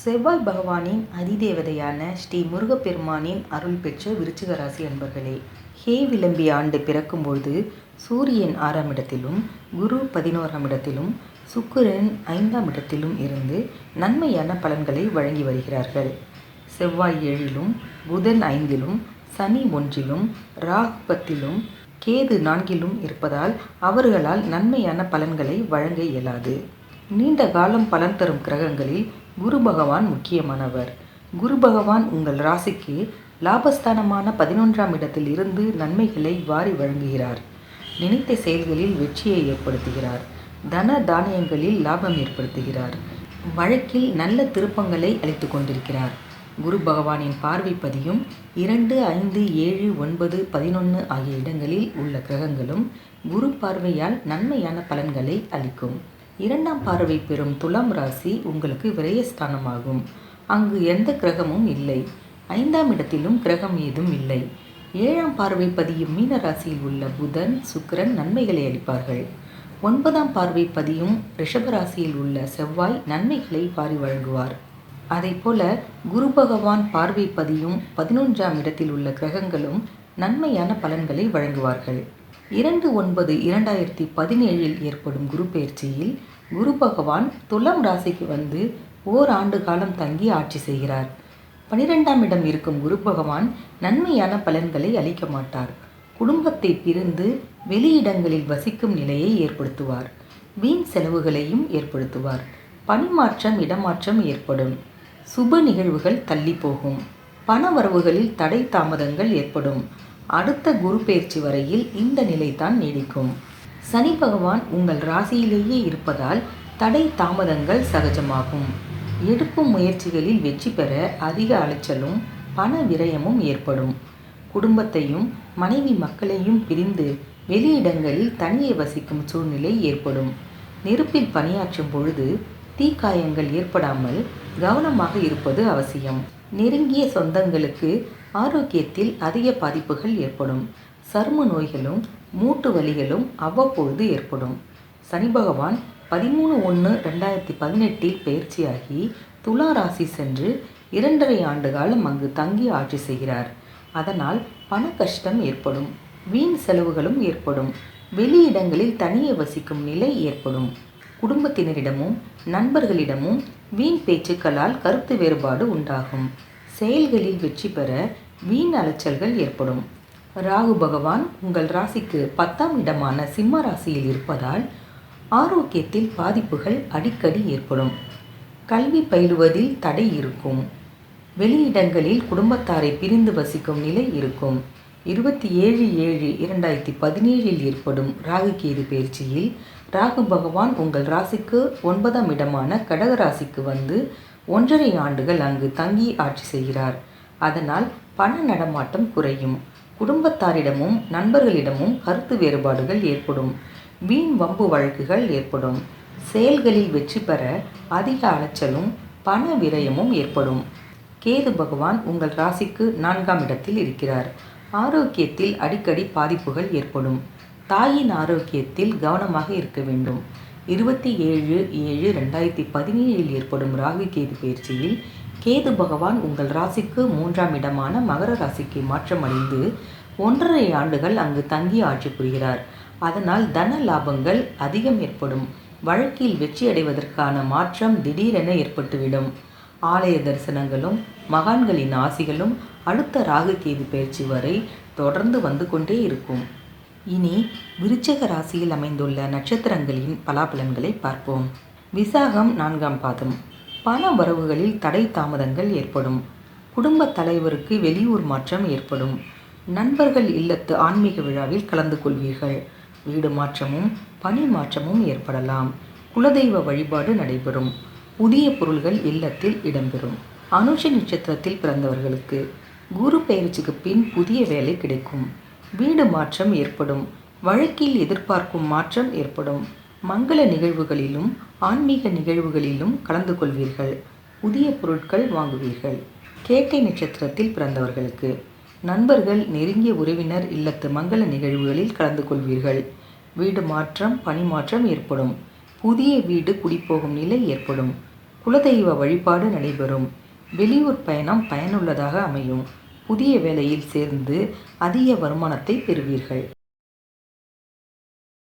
செவ்வாய் பகவானின் அதிதேவதையான ஸ்ரீ முருகப்பெருமானின் அருள் பெற்ற விருச்சிக ராசி அன்பர்களே ஹே விளம்பி ஆண்டு பிறக்கும்பொழுது சூரியன் ஆறாம் இடத்திலும் குரு பதினோராம் இடத்திலும் சுக்கிரன் ஐந்தாம் இடத்திலும் இருந்து நன்மையான பலன்களை வழங்கி வருகிறார்கள். செவ்வாய் ஏழிலும் புதன் ஐந்திலும் சனி ஒன்றிலும் ராகு பத்திலும் கேது நான்கிலும் இருப்பதால் அவர்களால் நன்மையான பலன்களை வழங்க இயலாது. நீண்ட காலம் பலன் தரும் கிரகங்களில் குரு பகவான் முக்கியமானவர். குரு பகவான் உங்கள் ராசிக்கு லாபஸ்தானமான பதினொன்றாம் இடத்தில் இருந்து நன்மைகளை வாரி வழங்குகிறார். நினைத்த செயல்களில் வெற்றியை ஏற்படுத்துகிறார். தன தானியங்களில் லாபம் ஏற்படுத்துகிறார். வழக்கில் நல்ல திருப்பங்களை அளித்து கொண்டிருக்கிறார். குரு பகவானின் பார்வை பதியும் இரண்டு ஐந்து ஏழு ஒன்பது பதினொன்று ஆகிய இடங்களில் உள்ள கிரகங்களும் குரு பார்வையால் நன்மையான பலன்களை அளிக்கும். இரண்டாம் பார்வை பெறும் துலாம் ராசி உங்களுக்கு விரயஸ்தானமாகும். அங்கு எந்த கிரகமும் இல்லை. ஐந்தாம் இடத்திலும் கிரகம் ஏதும் இல்லை. ஏழாம் பார்வை பதியும் மீன ராசியில் உள்ள புதன் சுக்கிரன் நன்மைகளை அளிப்பார்கள். ஒன்பதாம் பார்வை பதியும் ரிஷபராசியில் உள்ள செவ்வாய் நன்மைகளை பாரி வழங்குவார். போல குரு பகவான் பார்வை பதியும் பதினொன்றாம் இடத்தில் உள்ள கிரகங்களும் நன்மையான பலன்களை வழங்குவார்கள். இரண்டு ஒன்பது இரண்டாயிரத்தி பதினேழில் ஏற்படும் குரு பயிற்சியில் குரு பகவான் துலாம் ராசிக்கு வந்து ஓர் ஆண்டு காலம் தங்கி ஆட்சி செய்கிறார். பனிரெண்டாம் இடம் இருக்கும் குரு பகவான் நன்மையான பலன்களை அளிக்க மாட்டார். குடும்பத்தை பிரிந்து வெளியிடங்களில் வசிக்கும் நிலையை ஏற்படுத்துவார். வீண் செலவுகளையும் ஏற்படுத்துவார். பணிமாற்றம் இடமாற்றம் ஏற்படும். சுப நிகழ்வுகள் தள்ளி போகும். பண வரவுகளில் தடை தாமதங்கள் ஏற்படும். அடுத்த குரு பயிற்சி வரையில் இந்த நிலைதான் நீடிக்கும். சனி பகவான் உங்கள் ராசியிலேயே இருப்பதால் தடை தாமதங்கள் சகஜமாகும். எடுக்கும் முயற்சிகளில் வெற்றி பெற அதிக அலைச்சலும் பண விரயமும் ஏற்படும். குடும்பத்தையும் மனைவி மக்களையும் பிரிந்து வெளியிடங்களில் தனியே வசிக்கும் சூழ்நிலை ஏற்படும். நெருப்பில் பணியாற்றும் பொழுது தீக்காயங்கள் ஏற்படாமல் கவனமாக இருப்பது அவசியம். நெருங்கிய சொந்தங்களுக்கு ஆரோக்கியத்தில் அதிக பாதிப்புகள் ஏற்படும். சரும நோய்களும் மூட்டு வலிகளும் அவ்வப்பொழுது ஏற்படும். சனி பகவான் பதிமூணு ஒன்று ரெண்டாயிரத்தி பதினெட்டில் பயிற்சியாகி துலா ராசி சென்று இரண்டரை ஆண்டு காலம் அங்கு தங்கி ஆட்சி செய்கிறார். அதனால் பண கஷ்டம் ஏற்படும் வீண் செலவுகளும் ஏற்படும் வெளியிடங்களில் தனியே வசிக்கும் நிலை ஏற்படும். குடும்பத்தினரிடமும் நண்பர்களிடமும் வீண் பேச்சுக்களால் கருத்து வேறுபாடு உண்டாகும். செயல்களில் வெற்றி பெற வீண் அலைச்சல்கள் ஏற்படும். ராகு பகவான் உங்கள் ராசிக்கு பத்தாம் இடமான சிம்ம ராசியில் இருப்பதால் ஆரோக்கியத்தில் பாதிப்புகள் அடிக்கடி ஏற்படும். கல்வி பயிலுவதில் தடை இருக்கும். வெளியிடங்களில் குடும்பத்தாரை பிரிந்து வசிக்கும் நிலை இருக்கும். இருபத்தி ஏழு ஏழு இரண்டாயிரத்தி பதினேழில் ஏற்படும் ராகு கேது பயிற்சியில் ராகு பகவான் உங்கள் ராசிக்கு ஒன்பதாம் இடமான கடக ராசிக்கு வந்து ஒன்றரை ஆண்டுகள் அங்கு தங்கி ஆட்சி செய்கிறார். அதனால் பண நடமாட்டம் குறையும். குடும்பத்தாரிடமும் நண்பர்களிடமும் கருத்து வேறுபாடுகள் ஏற்படும். வீண் வம்பு வழக்குகள் ஏற்படும். செயல்களில் வெற்றி பெற அதிக அலைச்சலும் பண விரயமும் ஏற்படும். கேது பகவான் உங்கள் ராசிக்கு நான்காம் இடத்தில் இருக்கிறார். ஆரோக்கியத்தில் அடிக்கடி பாதிப்புகள் ஏற்படும். தாயின் ஆரோக்கியத்தில் கவனமாக இருக்க வேண்டும். இருபத்தி ஏழு ஏழு ரெண்டாயிரத்தி பதினேழில் ஏற்படும் ராகு கேது பயிற்சியில் கேது பகவான் உங்கள் ராசிக்கு மூன்றாம் இடமான மகர ராசிக்கு மாற்றமடைந்து ஒன்றரை ஆண்டுகள் அங்கு தங்கி ஆட்சி புரிகிறார். அதனால் தன லாபங்கள் அதிகம் ஏற்படும். வழக்கில் வெற்றி அடைவதற்கான மாற்றம் திடீரென ஏற்பட்டுவிடும். ஆலய தரிசனங்களும் மகான்களின் ஆசிகளும் அடுத்த ராகு கேது பயிற்சி வரை தொடர்ந்து வந்து கொண்டே இருக்கும். இனி விருச்சக ராசியில் அமைந்துள்ள நட்சத்திரங்களின் பலாபலன்களை பார்ப்போம். விசாகம் நான்காம் பாதம். பண வரவுகளில் தடை தாமதங்கள் ஏற்படும். குடும்ப தலைவருக்கு வெளியூர் மாற்றம் ஏற்படும். நண்பர்கள் இல்லத்து ஆன்மீக விழாவில் கலந்து கொள்வீர்கள். வீடு மாற்றமும் பணி மாற்றமும் ஏற்படலாம். குலதெய்வ வழிபாடு நடைபெறும். புதிய பொருள்கள் இல்லத்தில் இடம்பெறும். அனுஷ நட்சத்திரத்தில் பிறந்தவர்களுக்கு குரு பயிற்சிக்கு பின் புதிய வேலை கிடைக்கும். வீடு மாற்றம் ஏற்படும். வழக்கில் எதிர்பார்க்கும் மாற்றம் ஏற்படும். மங்கள நிகழ்வுகளிலும் ஆன்மீக நிகழ்வுகளிலும் கலந்து கொள்வீர்கள். புதிய பொருட்கள் வாங்குவீர்கள். கேட்டை நட்சத்திரத்தில் பிறந்தவர்களுக்கு. நண்பர்கள் நெருங்கிய உறவினர் இல்லத்து மங்கள நிகழ்வுகளில் கலந்து கொள்வீர்கள். வீடு மாற்றம் பணி மாற்றம் ஏற்படும். புதிய வீடு குடிப்போகும் நிலை ஏற்படும். குலதெய்வ வழிபாடு நடைபெறும். வெளியூர் பயணம் பயனுள்ளதாக அமையும். புதிய வேலையில் சேர்ந்து அதிக வருமானத்தை பெறுவீர்கள்.